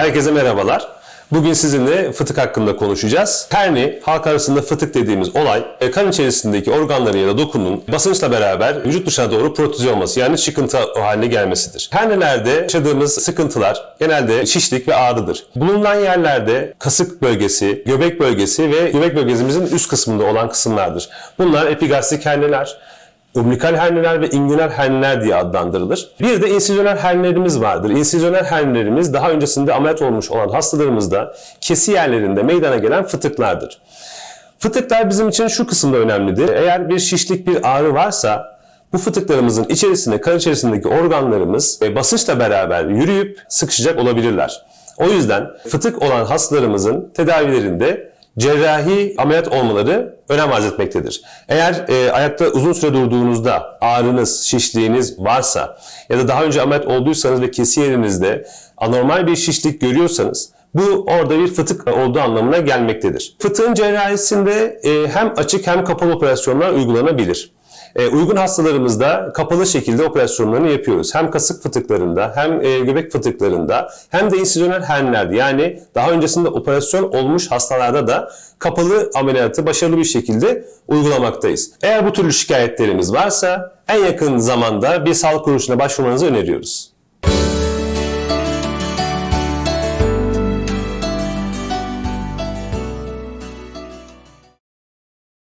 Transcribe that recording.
Herkese merhabalar. Bugün sizinle fıtık hakkında konuşacağız. Herni, halk arasında fıtık dediğimiz olay, e, kan içerisindeki organların ya da dokunun basınçla beraber vücut dışına doğru protüze olması yani çıkıntı haline gelmesidir. Hernelerde yaşadığımız sıkıntılar genelde şişlik ve ağrıdır. Bulunan yerlerde kasık bölgesi, göbek bölgesi ve göbek bölgemizin üst kısmında olan kısımlardır. Bunlar epigastrik herneler, Umbilikal herneler ve inguinal herneler diye adlandırılır. Bir de insizyonel hernelerimiz vardır. İnsizyonel hernelerimiz daha öncesinde ameliyat olmuş olan hastalarımızda kesi yerlerinde meydana gelen fıtıklardır. Fıtıklar bizim için şu kısımda önemlidir. Eğer bir şişlik, bir ağrı varsa bu fıtıklarımızın içerisinde, kan içerisindeki organlarımız e, basınçla beraber yürüyüp sıkışacak olabilirler. O yüzden fıtık olan hastalarımızın tedavilerinde cerrahi ameliyat olmaları önem arz etmektedir. Eğer e, ayakta uzun süre durduğunuzda ağrınız, şişliğiniz varsa ya da daha önce ameliyat olduysanız ve kesi yerinizde anormal bir şişlik görüyorsanız bu orada bir fıtık olduğu anlamına gelmektedir. Fıtığın cerrahisinde e, hem açık hem kapalı operasyonlar uygulanabilir. E, uygun hastalarımızda kapalı şekilde operasyonlarını yapıyoruz. Hem kasık fıtıklarında hem e, göbek fıtıklarında hem de insizyonel hernelerde yani daha öncesinde operasyon olmuş hastalarda da kapalı ameliyatı başarılı bir şekilde uygulamaktayız. Eğer bu türlü şikayetlerimiz varsa en yakın zamanda bir sağlık kuruluşuna başvurmanızı öneriyoruz.